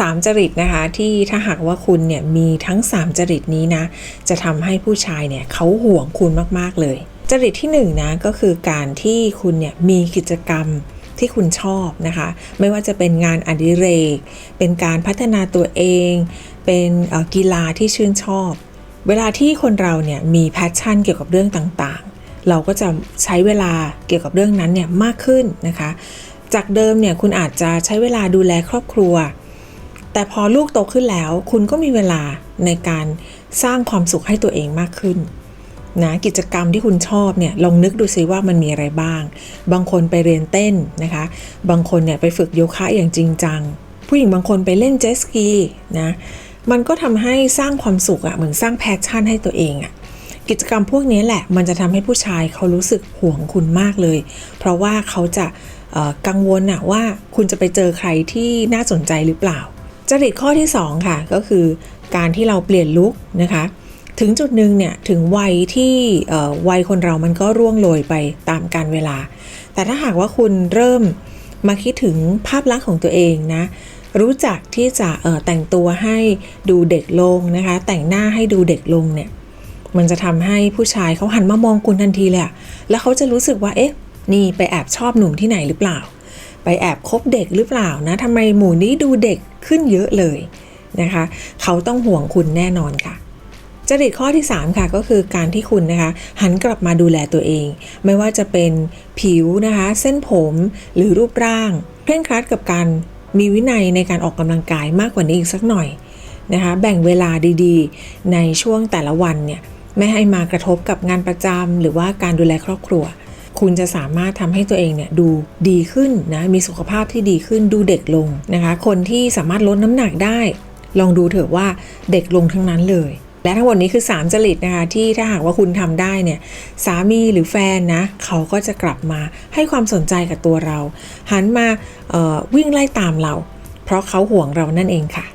3 จริตนะคะที่ถ้าหากว่าคุณเนี่ยมีทั้ง 3 จริตนี้นะจะทำให้ผู้ชายเนี่ยเขาห่วงคุณมาก ๆ เลย จริตที่1นงนะก็คือการที่คุณเนี่ยมีกิจกรรมที่คุณชอบนะคะ ไม่ว่าจะเป็นงานอดิเรก เป็นการพัฒนาตัวเอง เป็นกีฬาที่ชื่นชอบ เวลาที่คนเราเนี่ยมีแพชชั่นเกี่ยวกับเรื่องต่างๆ เราก็จะใช้เวลาเกี่ยวกับเรื่องนั้นเนี่ยมากขึ้นนะคะ จากเดิมเนี่ยคุณอาจจะใช้เวลาดูแลครอบครัว แต่พอลูกโตขึ้นแล้ว คุณก็มีเวลาในการสร้างความสุขให้ตัวเองมากขึ้นนะกิจกรรมที่คุณชอบเนี่ยลองนึกดูซิว่ามันมีอะไรบ้าง บางคนไปเรียนเต้นนะคะ บางคนเนี่ยไปฝึกโยคะอย่างจริงจัง ผู้หญิงบางคนไปเล่นเจสกีนะมันก็ทำให้สร้างความสุขอะเหมือนสร้างแพชชั่นให้ตัวเองอะกิจกรรมพวกนี้แหละมันจะทำให้ผู้ชายเขารู้สึกห่วงคุณมากเลย เพราะว่าเขาจะกังวลอะว่าคุณจะไปเจอใครที่น่าสนใจหรือเปล่า จริตข้อที่ 2 ค่ะ ก็คือการที่เราเปลี่ยนลุคนะคะ ถึงจุดหนึ่งเนี่ยถึงวัยที่วัยคนเรามันก็ร่วงโรยไปตามการเวลา แต่ถ้าหากว่าคุณเริ่มมาคิดถึงภาพลักษณ์ของตัวเองนะรู้จักที่จะแต่งตัวให้ดูเด็กลงนะคะ แต่งหน้าให้ดูเด็กลงเนี่ยมันจะทำให้ผู้ชายเขาหันมามองคุณทันทีเลยอะแล้วเขาจะรู้สึกว่าเอ๊ะนี่ไปแอบชอบหนุ่มที่ไหนหรือเปล่า ไปแอบคบเด็กหรือเปล่านะทำไมหมู่นี้ดูเด็กขึ้นเยอะเลยนะคะ เขาต้องห่วงคุณแน่นอนค่ะ จริตข้อที่ 3 ค่ะก็คือการที่คุณนะคะ หันกลับมาดูแลตัวเอง ไม่ว่าจะเป็นผิวนะคะ เส้นผมหรือรูปร่างเคร่งครัดกับการมีวินัยในการออกกำลังกายมากกว่านี้อีกสักหน่อยนะคะแบ่งเวลาดีๆ ในช่วงแต่ละวันเนี่ยไม่ให้มากระทบกับงานประจำหรือว่าการดูแลครอบครัว คุณจะสามารถทำให้ตัวเองเนี่ยดูดีขึ้นนะมีสุขภาพที่ดีขึ้นดูเด็กลงนะคะ คนที่สามารถลดน้ำหนักได้ ลองดูเถอะว่าเด็กลงทั้งนั้นเลยและทั้งหมดนี้คือ 3 จริตนะคะที่ถ้าหากว่าคุณทำได้เนี่ยสามีหรือแฟนนะเขาก็จะกลับมาให้ความสนใจกับตัวเรา หันมาวิ่งไล่ตามเรา เพราะเขาห่วงเรานั่นเองค่ะ